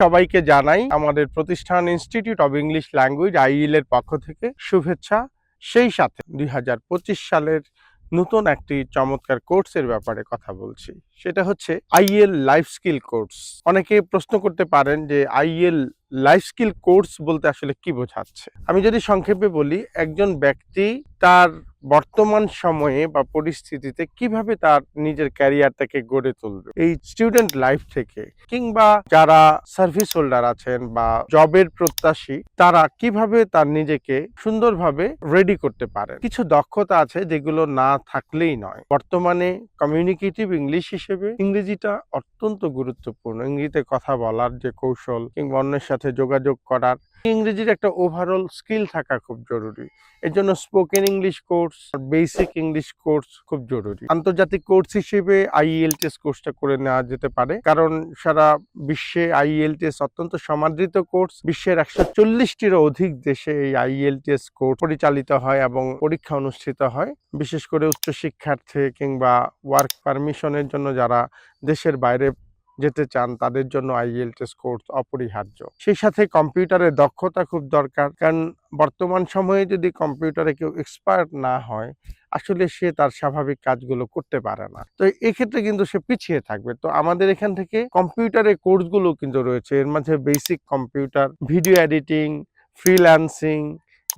সবাইকে জানাই আমাদের প্রতিষ্ঠান institute of English language IEL এর পক্ষ থেকে শুভেচ্ছা। সেই সাথে দুই হাজার পঁচিশ সালের নতুন একটি চমৎকার কোর্সের ব্যাপারে কথা বলছি। সেটা হচ্ছে আইএল লাইফ স্কিল কোর্স অনেকে প্রশ্ন করতে পারেন যে আইএল লাইফ স্কিল কোর্স বলতে আসলে কি বোঝাচ্ছে? আমি যদি সংক্ষেপে বলি, একজন ব্যক্তি তার বর্তমান সময়ে বা পরিস্থিতিতে কীভাবে তার নিজের ক্যারিয়ারটাকে গড়ে তুলবে? এই স্টুডেন্ট লাইফ থেকে কিংবা যারা সার্ভিস হোল্ডার আছেন বা জবের প্রত্যাশী, তারা কীভাবে তার নিজেকে সুন্দরভাবে রেডি করতে পারে কিছু দক্ষতা আছে যেগুলো না থাকলেই নয়। বর্তমানে কমিউনিকেটিভ ইংলিশ হিসেবে ইংরেজিটা অত্যন্ত গুরুত্বপূর্ণ। ইংরেজিতে কথা বলার যে কৌশল কিংবা অন্যের সাথে যোগাযোগ করার ইংরেজির একটা ওভারঅল স্কিল থাকা খুব জরুরি। এর জন্য spoken English course basic English course খুব জরুরি। আন্তর্জাতিক কোর্স হিসেবে আইএলটিএস কোর্সটা করে নেওয়া যেতে পারে। কারণ সারা বিশ্বে আইএলটিএস অত্যন্ত সমাদৃত কোর্স বিশ্বের একশো চল্লিশটিরও অধিক দেশে এই আইএলটিএস কোর্স পরিচালিত হয় এবং পরীক্ষা অনুষ্ঠিত হয়। বিশেষ করে উচ্চশিক্ষার্থী কিংবা ওয়ার্ক পারমিশনের জন্য যারা দেশের বাইরে যেতে চান, তাদের জন্য আইএলটিএস কোর্স অপরিহার্য। সেই সাথে কম্পিউটারের দক্ষতা খুব দরকার, কারণ বর্তমান সময়ে যদি কম্পিউটারে কেউ এক্সপার্ট না হয়, আসলে সে তার স্বাভাবিক কাজগুলো করতে পারে না। তো এক্ষেত্রে কিন্তু সে পিছিয়ে থাকবে। তো আমাদের এখান থেকে কম্পিউটারের কোর্সগুলো কিন্তু রয়েছে। এর মাঝে basic computer video editing freelancing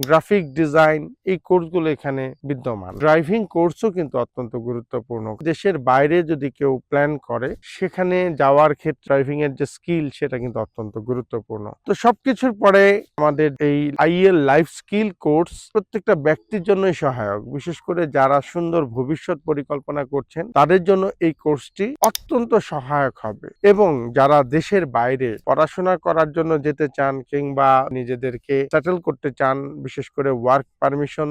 graphic design, এই কোর্সগুলো এখানে বিদ্যমান। ড্রাইভিং কোর্সও কিন্তু অত্যন্ত গুরুত্বপূর্ণ। দেশের বাইরে যদি কেউ প্ল্যান করে, সেখানে যাওয়ার ক্ষেত্রে ড্রাইভিং এর যে স্কিল, সেটা কিন্তু অত্যন্ত গুরুত্বপূর্ণ। তো সবকিছুর পরে আমাদের এই আইএল লাইফ স্কিল কোর্স প্রত্যেকটা ব্যক্তির জন্যই সহায়ক। বিশেষ করে যারা সুন্দর ভবিষ্যৎ পরিকল্পনা করছেন, তাদের জন্য এই কোর্সটি অত্যন্ত সহায়ক হবে। এবং যারা দেশের বাইরে পড়াশোনা করার জন্য যেতে চান কিংবা নিজেদেরকে সেটেল করতে চান বিশেষ করে ওয়ার্ক পারমিশন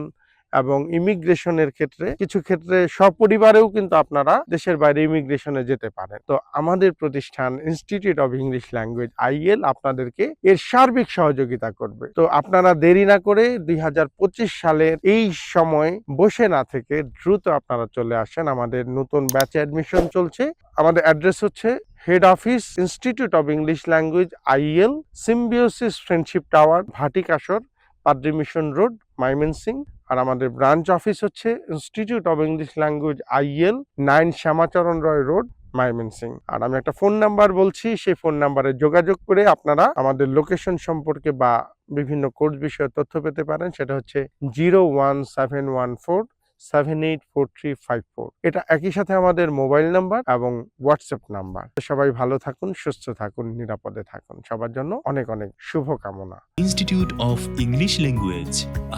এবং ইমিগ্রেশনের ক্ষেত্রে, কিছু ক্ষেত্রে সপরিবারেও কিন্তু আপনারা দেশের বাইরে ইমিগ্রেশনে যেতে পারেন। তো আমাদের প্রতিষ্ঠান institute of English language IL আপনাদেরকে এর সার্বিক সহযোগিতা করবে। তো আপনারা দেরি না করে দুই হাজার পঁচিশ সালের এই সময় বসে না থেকে দ্রুত আপনারা চলে আসেন। আমাদের নতুন ব্যাচে অ্যাডমিশন চলছে। আমাদের অ্যাড্রেস হচ্ছে head office institute of English language IL Symbiosis friendship tower Bhatikashar Padri mission road Mymensingh আর আমাদের ব্রাঞ্চ অফিস হচ্ছে institute of English language IL nine Shyamacharan Roy road Mymensingh আর আমি একটা ফোন নাম্বার বলছি, সেই phone নাম্বারে যোগাযোগ করে আপনারা আমাদের লোকেশন সম্পর্কে বা বিভিন্ন কোর্স বিষয়ে তথ্য পেতে পারেন। সেটা হচ্ছে zero one seven one four seven eight four three five four এটা একই সাথে আমাদের মোবাইল নাম্বার এবং হোয়াটসঅ্যাপ নাম্বার। সবাই ভালো থাকুন, সুস্থ থাকুন, নিরাপদে থাকুন। সবার জন্য অনেক অনেক শুভকামনা। Institute of English language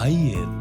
IL